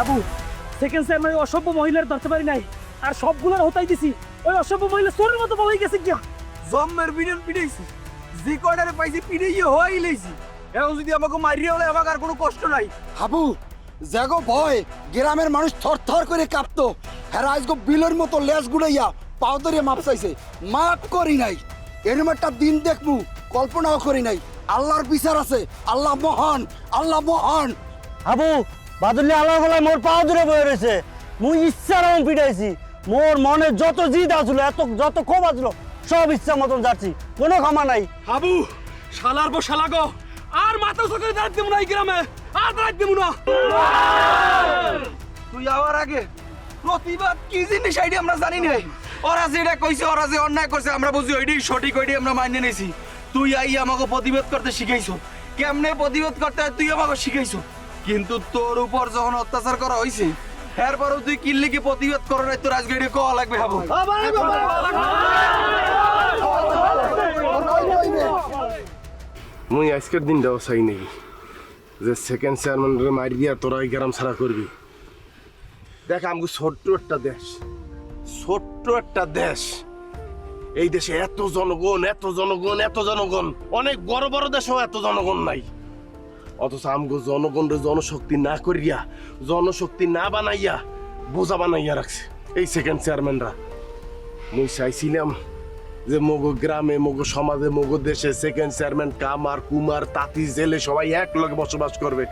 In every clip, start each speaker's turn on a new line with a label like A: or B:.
A: Abu second same আমি অসভ্য মহিলার ধরতে পারি নাই। আর সবগুলোর হতাই দিছি। ওই অসভ্য মহিলা চোরের মতো বলাই গেছে গিয়া।
B: জম্মের বিড়েল পিড়াইছি যে কয়টারে পাইছি পিড়াইয়ে হওয়াই লইছি। এখন যদি আমাকে মারিয়ে হলে আমাকে আর কোনো কষ্ট নাই।
C: হাবু জাগো ভয় গ্রামের মানুষ থর থর করে কাঁপতো। হ্যাঁ আজগো বিলের মতো লেজ গুড়াইয়া পাও ধরিয়ে মাপ চাইছে। মাপ করি নাই। এরম একটা দিন দেখব কল্পনাও করি নাই। আল্লাহর বিচার আছে। আল্লাহ মহান আল্লাহ মহান।
D: আবু বাদুলি আলার গলায় মোর পা দূরে বয়ে রয়েছে। মুই ইচ্ছার আমি পিটাইছি। মোর মনে যত জিদ আসলো এত যত ক্ষোভ আসলো সব ইচ্ছা মতন যাচ্ছি। কোনো ক্ষমা নাই।
B: হাবু শালার পর শালা গো। আর মাথা সকালে দাঁড়াতে দেবো না এই গ্রামে। আর দাঁড়াতে দেবো না। তুই আবার আগে প্রতিবাদ কি জিনিস আইডি আমরা জানি নাই? ওরা যেটা কইছে ওরা যে অন্যায় করছে আমরা বুঝি ওইটাই সঠিক ওইটাই আমরা মাইনে নিয়েছি তুই আই আমাকে প্রতিবাদ করতে শিখাইছো। কেমনে প্রতিবাদ করতে তুই আমাকে শিখাইছো? কিন্তু তোর উপর যখন অত্যাচার করা হয়েছে এরপরও তুই কিনলে কি প্রতিবাদ করো নাই তোর আজকে এটা কওয়া লাগবে, হাবু।
E: মুই আজকের দিনটাও চাই নেই, যে সেকেন্ড চেয়ারম্যানের মারি দিয়া তোরা গ্রাম ছাড়া করবি। দেখ আমাকে ছোট্ট একটা দেশ, ছোট্ট একটা দেশ। এই দেশে এত জনগণ এত জনগণ এত জনগণ, অনেক বড় বড় দেশেও এত জনগণ নাই। অথচ আমগো জনগণের জনশক্তি না করিয়া, জনশক্তি না বানাইয়া বোঝা বানাইয়া রাখছে। এই সেকেন্ড চেয়ারম্যানরা মুই চাইছিলাম যে মগো গ্রামে, মগো সমাজে, মগো দেশে সেকেন্ড চেয়ারম্যান কামার, কুমার, তাঁতি, জেলে সবাই এক লগে বসবাস করবে।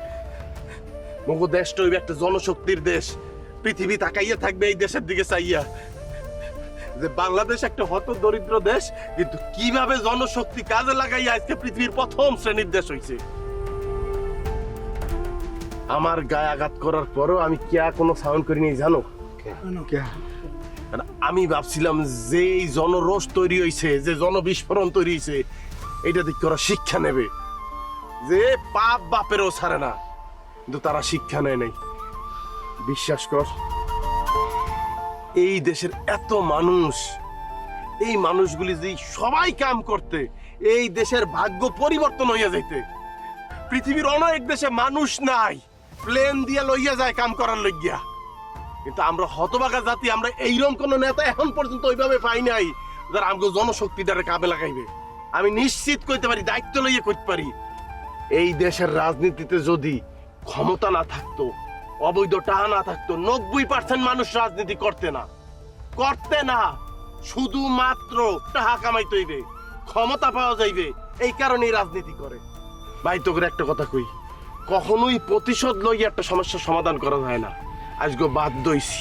E: মগো দেশটা হইবে একটা জনশক্তির দেশ। পৃথিবী তাকাইয়া থাকবে এই দেশের দিকে চাইয়া। যে বাংলাদেশ একটা হত দরিদ্র দেশ, কিন্তু কীভাবে জনশক্তি কাজে লাগাইয়া আজকে পৃথিবীর প্রথম শ্রেণির দেশ হইছে? আমার গায়ে আঘাত করার পরও আমি কিয়া কোনো সাউন্ড করিনি জানো? আর আমি ভাবছিলাম যে এই জনরোষ তৈরি হয়েছে যে জনবিস্ফোরণ তৈরি হয়েছে এটা দিক ওরা শিক্ষা নেবে। যে পাপ বাপেরও ছাড়ে না কিন্তু তারা শিক্ষা নেয় নাই। বিশ্বাস কর এই দেশের এত মানুষ এই মানুষগুলি যে সবাই কাম করতে এই দেশের ভাগ্য পরিবর্তন হইয়া যাইতে। পৃথিবীর অনেক দেশে মানুষ নাই। প্লেন দিয়ে লইয়া যায় কাম করার লইয়া কিন্তু আমরা হতবাগা জাতি, আমরা এইরকম কোন নেতা এখন পর্যন্ত ওইভাবে পাই নাই যারা আমাকে জনশক্তিটারে কামে লাগাইবে। আমি নিশ্চিত করতে পারি, দায়িত্ব লইয়ে করতে পারি, এই দেশের রাজনীতিতে যদি ক্ষমতা না থাকতো, অবৈধ টাকা না থাকতো, নব্বই পার্সেন্ট মানুষ রাজনীতি করতে না। করতে না, শুধুমাত্র টাকা কামাইতে হইবে, ক্ষমতা পাওয়া যাইবে, এই কারণেই রাজনীতি করে। ভাই, তোকে একটা কথা কই। কখনোই প্রতিশোধ লইয়া একটা সমস্যার সমাধান করা যায় না। আজকে বাধ্য হইছি।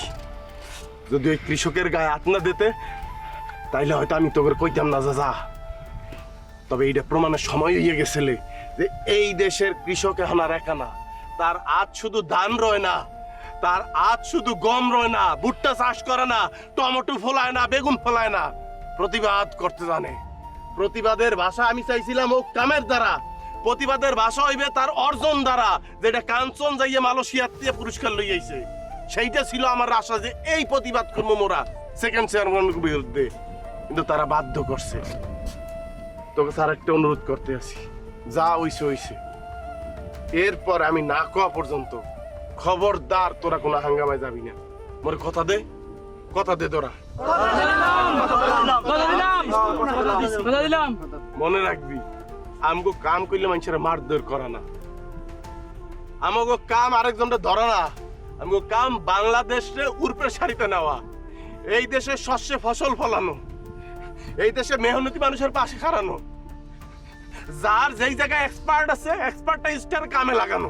E: যদি ওই কৃষকের গায়ে হাত না দিতে, তাইলে হয়তো আমি তোকে কইতাম না, যা যা। তবে এইটা প্রমাণের সময় হইয়া গেছিলে যে এই দেশের কৃষক এখন আর একা না। তার আজ শুধু ধান রয় না, তার আজ শুধু গম রয় না, ভুট্টা চাষ করে না, টমেটো ফলায় না, বেগুন ফলায় না। প্রতিবাদ করতে জানে। প্রতিবাদের ভাষা আমি চাইছিলাম ও কামের দ্বারা। প্রতিবাদের ভাষা হইবে তার অর্জন দ্বারা যেটা কাঞ্চন যাইয়ে মালয়েশিয়ার দিয়ে পুরস্কার লই আইছে। সেইটা ছিল আমার আশা যে এই প্রতিবাদ করব মোরা সেকেন্ড চেয়ারম্যানের বিরুদ্ধে কিন্তু তারা বাধ্য করছে। তোকে স্যার একটা অনুরোধ করতে আছি যা হইছে হইছে। এরপর আমি না কোয়া পর্যন্ত খবরদার তোরা কোনো হাঙ্গামায় যাবি না। মোর কথা দে। কথা দে তোরা।
A: কথা দিলাম কথা দিলাম।
E: মনে রাখবি। আমগো কাম করলে মানুষের মারধর করা না। আমগো কাম আরেকজনটা ধরা না। আমগো কাম বাংলাদেশে উর্পের সারিতে নেওয়া। এই দেশে শস্যে ফসল ফলানো। এই দেশে মেহনতি মানুষের পাশে খাড়ানো। যার যেই জায়গায় এক্সপার্ট আছে এক্সপার্টটা স্টার কামে লাগানো।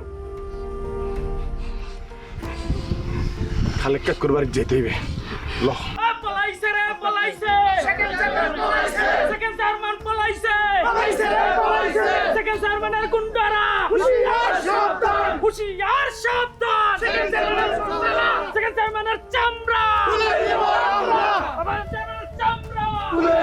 E: খালেক্কা করবার যেতে হইবে। ল।
A: পলাইছে রে পলাইছে সেকেন্ড চেয়ারম্যান পলাইছে সেকেন্ড চেয়ারম্যান পলাইছে পলাইছে রে পলাইছে চেয়ারম্যানের গুন্ডারা। হুশিয়ার সাবধান। হুশিয়ার সাবধান। সেকেন্ড চেয়ারম্যানের গুন্ডারা সেকেন্ড চেয়ারম্যানের চামড়া। তুলে দেব আমরা। চেয়ারম্যানের চামড়া। তুলে